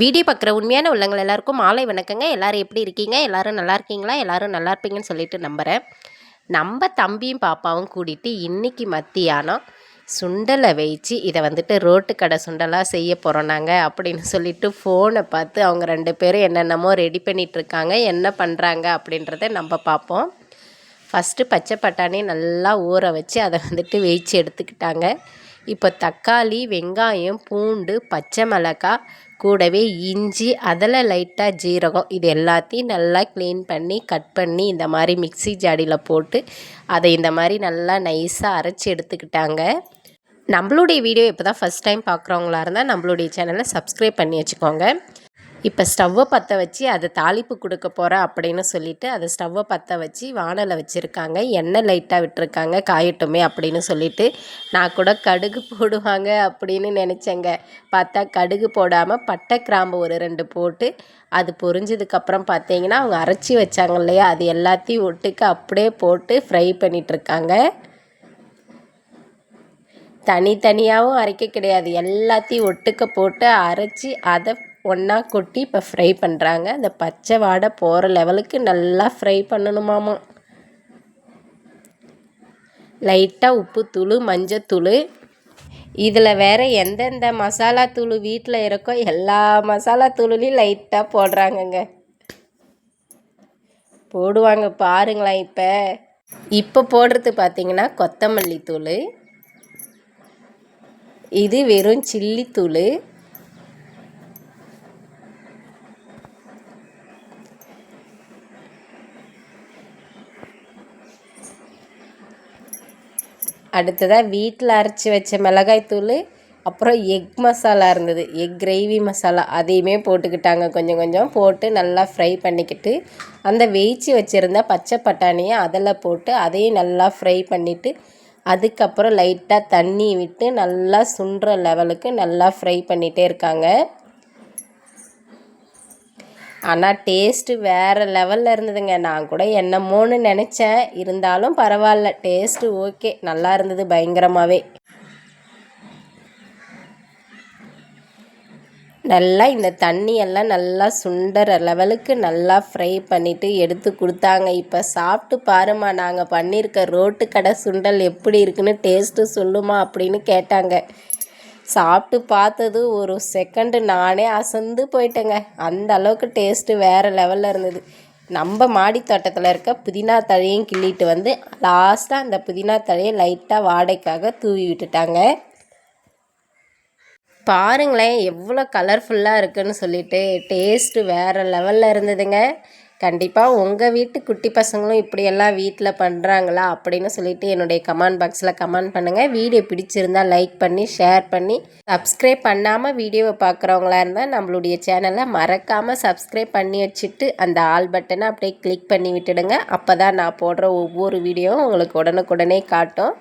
Video பார்க்குற உண்மையான உள்ளங்கள் எல்லாருக்கும் மாலை வணக்கங்க. எல்லோரும் எப்படி இருக்கீங்க? எல்லோரும் நல்லா இருக்கீங்களா? எல்லோரும் நல்லா இருப்பீங்கன்னு சொல்லிட்டு நம்புகிறேன் நம்ம தம்பியும் பாப்பாவும் கூட்டிகிட்டு இன்றைக்கி மத்தியானம் சுண்டலை வச்சு இதை வந்துட்டு ரோட்டு கடை சுண்டலாக செய்ய போகிறோம் நாங்கள் அப்படின்னு சொல்லிட்டு ஃபோனை பார்த்து அவங்க ரெண்டு பேரும் என்னென்னமோ ரெடி பண்ணிகிட்ருக்காங்க என்ன பண்ணுறாங்க அப்படின்றத நம்ம பார்ப்போம். ஃபஸ்ட்டு பச்சை பட்டாணி நல்லா ஊற வச்சு அதை வந்துட்டு வேய்ச்சி எடுத்துக்கிட்டாங்க. இப்போ தக்காளி வெங்காயம் பூண்டு பச்சை மிளகாய் கூடவே இஞ்சி அதில் லைட்டாக ஜீரகம் இது எல்லாத்தையும் நல்லா க்ளீன் பண்ணி கட் பண்ணி இந்த மாதிரி மிக்ஸி ஜாடியில் போட்டு அதை இந்த மாதிரி நல்லா நைஸாக அரைச்சி எடுத்துக்கிட்டாங்க. நம்மளுடைய வீடியோ இப்போ தான் ஃபஸ்ட் டைம் பார்க்குறவங்களா இருந்தால் நம்மளுடைய சேனலை சப்ஸ்கிரைப் பண்ணி வச்சுக்கோங்க. இப்போ ஸ்டவ்வை பற்ற வச்சு அதை தாளிப்பு கொடுக்க போகிறேன் அப்படின்னு சொல்லிட்டு அதை ஸ்டவ்வை பற்ற வச்சு வானலை வச்சுருக்காங்க. எண்ணெய் லைட்டாக விட்டுருக்காங்க. காயட்டுமே அப்படின்னு சொல்லிட்டு நான் கூட கடுகு போடுவாங்க அப்படின்னு நினச்சேங்க. பார்த்தா கடுகு போடாமல் பட்டை கிராம்பு ஒரு ரெண்டு போட்டு அது பொரிஞ்சதுக்கப்புறம் பார்த்தீங்கன்னா அவங்க அரைச்சி வச்சாங்க இல்லையா? அது எல்லாத்தையும் ஒட்டுக்கு அப்படியே போட்டு ஃப்ரை பண்ணிகிட்ருக்காங்க தனித்தனியாகவும் அரைக்க கிடையாது. எல்லாத்தையும் ஒட்டுக்க போட்டு அரைச்சி அதை ஒன்றா கொட்டி இப்போ ஃப்ரை பண்ணுறாங்க அந்த பச்சை வாடை போகிற லெவலுக்கு நல்லா ஃப்ரை பண்ணணுமாமா லைட்டாக உப்புத்தூள் மஞ்சத்தூள் இதில் வேறு எந்தெந்த மசாலா தூள் வீட்டில் இருக்கோ எல்லா மசாலா தூளுலையும் லைட்டாக போடுறாங்கங்க. போடுவாங்க பாருங்களேன் இப்போ. இப்போ போடுறது பார்த்திங்கன்னா கொத்தமல்லி தூள். இது வெறும் சில்லி தூள். அடுத்ததாக வீட்டில் அரைச்சி வச்ச மிளகாய்த்தூள் அப்புறம் எக் மசாலா இருந்தது. எக் கிரேவி மசாலா அதையுமே போட்டுக்கிட்டாங்க. கொஞ்சம் கொஞ்சம் போட்டு நல்லா ஃப்ரை பண்ணிக்கிட்டு அந்த வேய்ச்சி வச்சுருந்த பச்சை பட்டாணியை அதில் போட்டு அதையும் நல்லா ஃப்ரை பண்ணிவிட்டு அதுக்கப்புறம் லைட்டாக தண்ணி விட்டு நல்லா சுண்டுற லெவலுக்கு நல்லா ஃப்ரை பண்ணிகிட்டே இருக்காங்க. ஆனால் டேஸ்ட்டு வேறு லெவலில் இருந்ததுங்க. நான் கூட என்னமோன்னு நினச்சேன். இருந்தாலும் பரவாயில்ல. டேஸ்ட்டு ஓகே நல்லா இருந்தது பயங்கரமாகவே நல்லா இந்த தண்ணியெல்லாம் நல்லா சுண்டற லெவலுக்கு நல்லா ஃப்ரை பண்ணிவிட்டு எடுத்து கொடுத்தாங்க. இப்போ சாப்பிட்டு பாருமா நாங்கள் பண்ணியிருக்க ரோட்டு கடை சுண்டல் எப்படி இருக்குன்னு டேஸ்ட்டு சொல்லுமா அப்படின்னு கேட்டாங்க. சாப்பிட்டு பார்த்தது ஒரு செகண்டு நானே அசந்து போயிட்டேங்க. அந்த அளவுக்கு டேஸ்ட்டு வேறு லெவலில் இருந்தது. நம்ம மாடி தோட்டத்தில் இருக்க புதினா தழையும் கிள்ளிட்டு வந்து லாஸ்ட்டாக அந்த புதினா தழையை லைட்டாக வாடகைக்காக தூவி விட்டுட்டாங்க. பாருங்களேன் எவ்வளோ கலர்ஃபுல்லாக இருக்குதுன்னு சொல்லிட்டு டேஸ்ட்டு வேறு லெவலில் இருந்ததுங்க. கண்டிப்பாக உங்கள் வீட்டு குட்டி பசங்களும் இப்படியெல்லாம் வீட்டில் பண்ணுறாங்களா அப்படின்னு சொல்லிட்டு என்னுடைய கமெண்ட் பாக்ஸில் கமெண்ட் பண்ணுங்கள் வீடியோ பிடிச்சிருந்தால் லைக் பண்ணி ஷேர் பண்ணி சப்ஸ்கிரைப் பண்ணாமல் வீடியோவை பார்க்குறவங்களா இருந்தால் நம்மளுடைய சேனலை மறக்காமல் சப்ஸ்கிரைப் பண்ணி வச்சுட்டு அந்த ஆல் பட்டனை அப்படியே கிளிக் பண்ணி விட்டுடுங்க. அப்போ தான் நான் போடுற ஒவ்வொரு வீடியோவும் உங்களுக்கு உடனுக்குடனே காட்டும்.